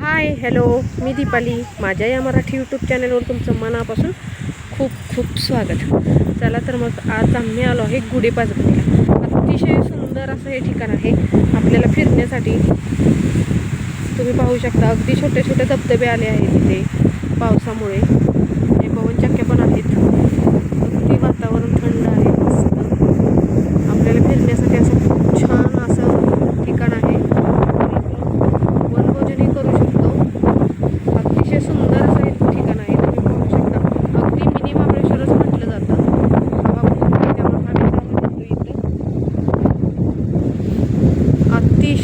Hi hello मी दीपाली. माझ्या या Marathi YouTube चॅनलवर तुमचं मनापासून खूप खूप स्वागत. चला तर मग आज आम्ही आलो आहे गुढीपाचगणीला अतिशय सुंदर असं हे ठिकाण आहे. आपल्याला फिरण्यासाठी तुम्ही पाहू शकता. अगदी छोटे छोटे धबधबे आले आहेत इथे पावसामुळे. हे पवनचक्क्या पण आहेत अगदी वातावरण थंड आहे मस्त आपल्याला फिरण्यासाठी असं खूप छान असं ठिकाण आहे वनभोजनही करू शकतो अतिशय सुंदर असं हे ठिकाण आहे तुम्ही पाहू शकता अगदी मिनी महाबळेश्वरच म्हटलं जातं हवा खूप आहे त्यामुळे आम्ही चालू इथं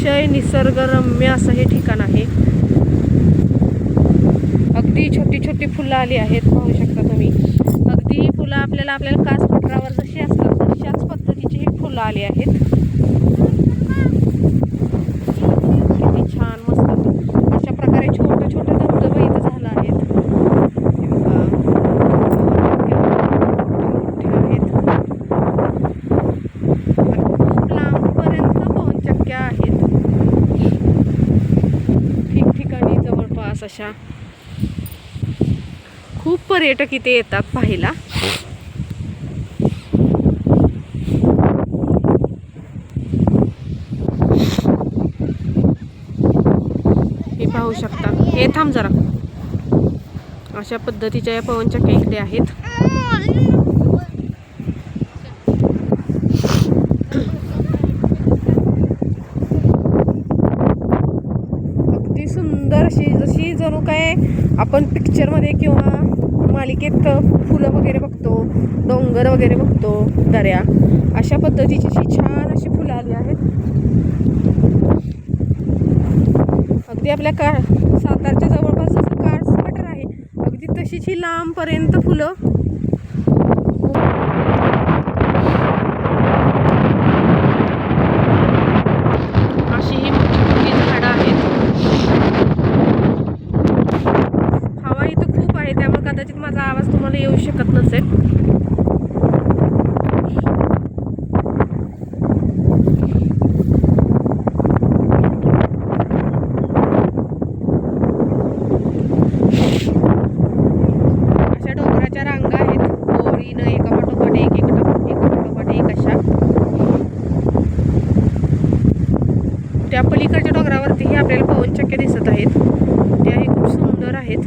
अतिशय निसर्गरम्य असं हे ठिकाण आहे. अगदी छोटी छोटी फुलं आली आहेत पाहू शकता तुम्ही. अगदी फुलं आपल्याला आपल्याला कास पटरावर जशी असतात तशाच पद्धतीची ही फुलं आली आहेत किती छान मस्त अशा प्रकारे छोटे छोटे धबधबे इथं झालं आहेत हे बघा. मोठे आहेत खूप लांबपर्यंत पवनचक्क्या आहेत ठिकठिकाणी जवळपास अशा खूप पर्यटक इथे येतात पाहायला. हे पाहू शकता. हे थांब जरा. अशा पद्धतीच्या या पवनचक्क्या इकडे आहेत. अगदी सुंदर अशी जशी जणू काय आपण पिक्चरमध्ये किंवा मालिकेत फुलं वगैरे बघतो डोंगर वगैरे बघतो दऱ्या अशा पद्धतीची अशी छान अशी फुलं आली आहेत. अगदी आपल्या का सातारच्या जवळपास जसं कार्स मटर आहे. अगदी तशीच ही लांबपर्यंत फुलं अशी ही मोठी मोठी झाडं आहेत हवा इथं खूप आहे त्यामुळे कदाचित माझा आवाज तुम्हाला येऊ शकत नसेल. अशा डोंगराच्या रांगा आहेत. ओळीनं एका पाठोपाठ एक एक एका पाठोपाठ एक अशा. त्या पलीकडच्या डोंगरावरतीही आपल्याला पवनचक्क्या दिसत आहेत. त्याही खूप सुंदर आहेत.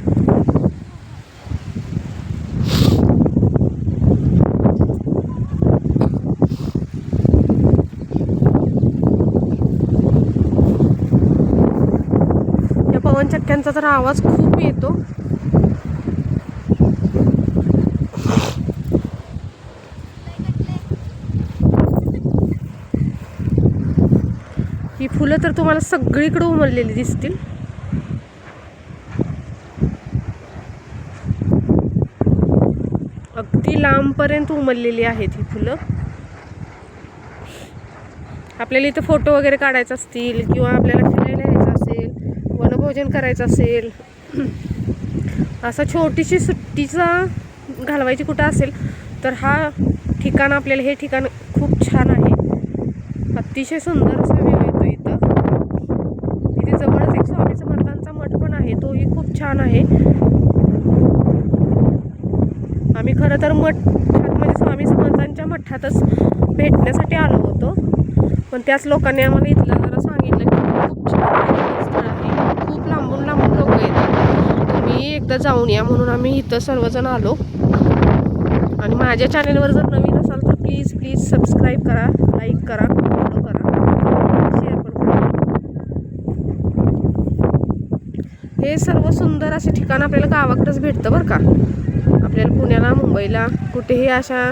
चक्क्यांचा तर आवाज खूप येतो. ही फुलं तर तुम्हाला सगळीकडे उमललेली दिसतील. अगदी लांबपर्यंत उमललेली आहेत ही फुलं. आपल्याला इथं फोटो वगैरे काढायचा असतील किंवा आपल्याला फिरायला यायचं असेल वनभोजन करायचं असेल असा छोटीशी सुट्टीचा घालवायची कुठं असेल तर हा ठिकाण आपल्याला हे ठिकाण खूप छान आहे. अतिशय सुंदर असा व्ह्यू येतो इथं. इथे जवळच एक स्वामी समर्थांचा मठ पण आहे तोही खूप छान आहे. आम्ही खरं तर मठात म्हणजे स्वामी समर्थांच्या मठातच भेटण्यासाठी आलो होतो. पण त्याच लोकांनी आम्हाला इथलं जरा सांगितलं की खूप छान आहे, स्थळ आहे खूप लांबून लांबून लोक येतात तुम्ही एकदा जाऊन या म्हणून आम्ही इथं सर्वजण आलो. आणि माझ्या चॅनेलवर जर नवीन असाल तर प्लीज प्लीज सबस्क्राईब करा लाईक करा फॉलो करा. शेअर पण करा. हे सर्व सुंदर असे ठिकाण आपल्याला गावाकडेच भेटतं बरं का. आपल्याला पुण्याला मुंबईला कुठेही अशा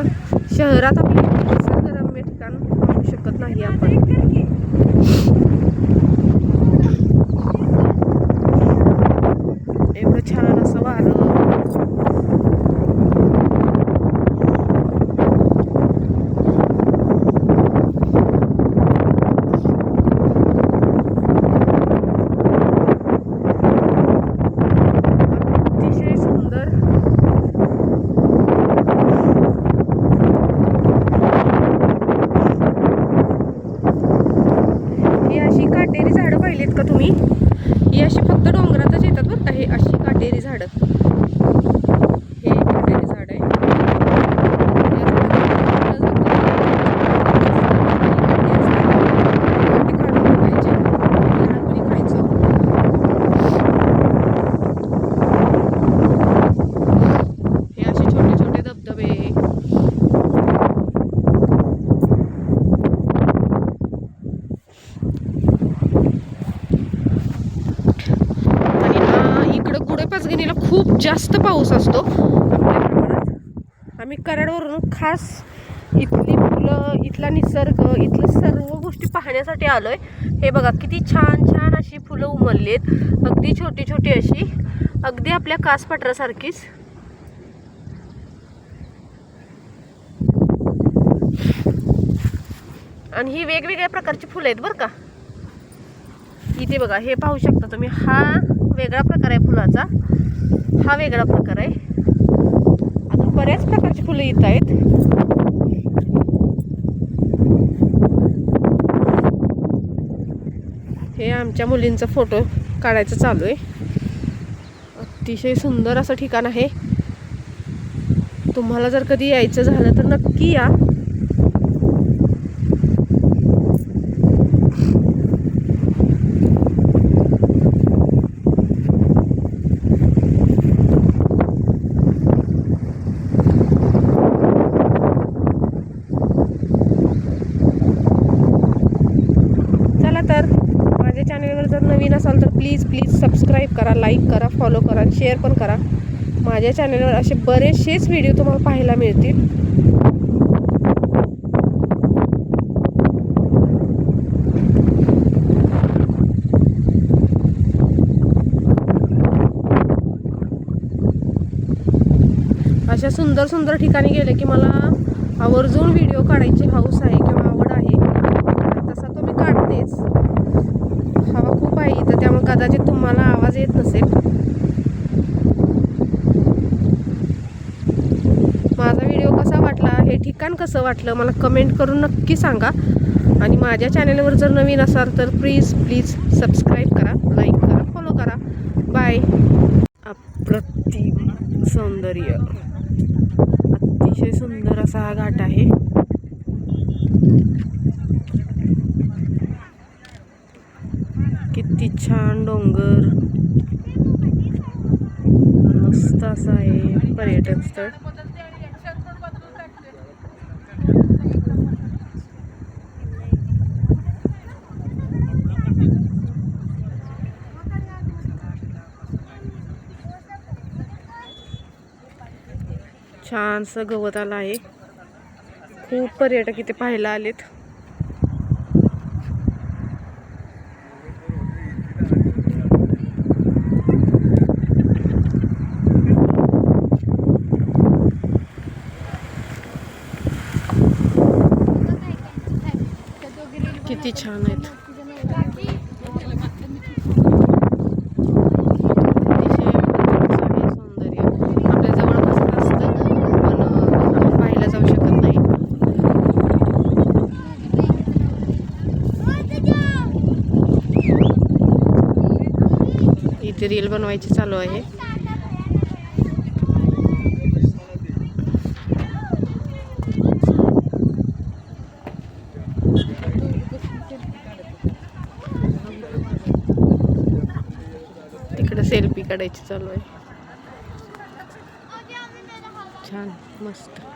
शहरात आपल्याला निसर्गरम्य ठिकाण पाहू शकत नाही आपण. para mim. खूप जास्त पाऊस असतो. आपल्या प्रमाणात आम्ही कराडवरून खास इथली फुलं इथला निसर्ग इथलं सर्व गोष्टी पाहण्यासाठी आलो आहे हे बघा किती छान छान अशी फुलं उमलली आहेत अगदी छोटी छोटी अशी. अगदी आपल्या कासपटरासारखीच आणि ही वेगवेगळ्या प्रकारची फुलं आहेत बरं का. इथे बघा हे पाहू शकता तुम्ही. हा वेगळा प्रकार आहे फुलाचा. हा वेगळा प्रकार आहे. अजून बऱ्याच प्रकारची फुलं येत आहेत. हे आमच्या मुलींचा फोटो काढायचं चालू आहे. अतिशय सुंदर असं ठिकाण आहे. तुम्हाला जर कधी यायचं झालं तर नक्की या चला तर माझ्या चॅनलवर जर नवीन असाल तर प्लीज प्लीज सबस्क्राईब करा लाईक करा फॉलो करा शेअर पण करा. माझ्या चॅनलवर असे बरेचसेच व्हिडिओ तुम्हाला पाहायला मिळतील. अशा सुंदर सुंदर ठिकाणी गेले की मला आवर्जून व्हिडिओ काढायची हौस आहे किंवा आवड आहे. तसा तो मी काढतेच. हवा खूप आहे इथं त्यामुळे कदाचित तुम्हाला आवाज येत नसेल. माझा व्हिडिओ कसा वाटला हे ठिकाण कसं वाटलं मला कमेंट करून नक्की सांगा. आणि माझ्या चॅनलवर जर नवीन असाल तर प्लीज प्लीज सबस्क्राईब करा लाईक करा फॉलो करा. बाय. अप्रतिम सौंदर्य. अतिशय सुंदर असा हा घाट आहे किती छान डोंगर. मस्त असं आहे पर्यटक स्थळ. छानसं गवत आलं आहे. खूप पर्यटक इथे पाहायला आलेत किती छान आहेत अतिशय असं हे सौंदर्य आपल्या जवळपास असतं पण अं, आपण पाहायला जाऊ शकत नाही इथे रील बनवायची चालू आहे. सेल्फी काढायची चालू आहे. छान मस्त.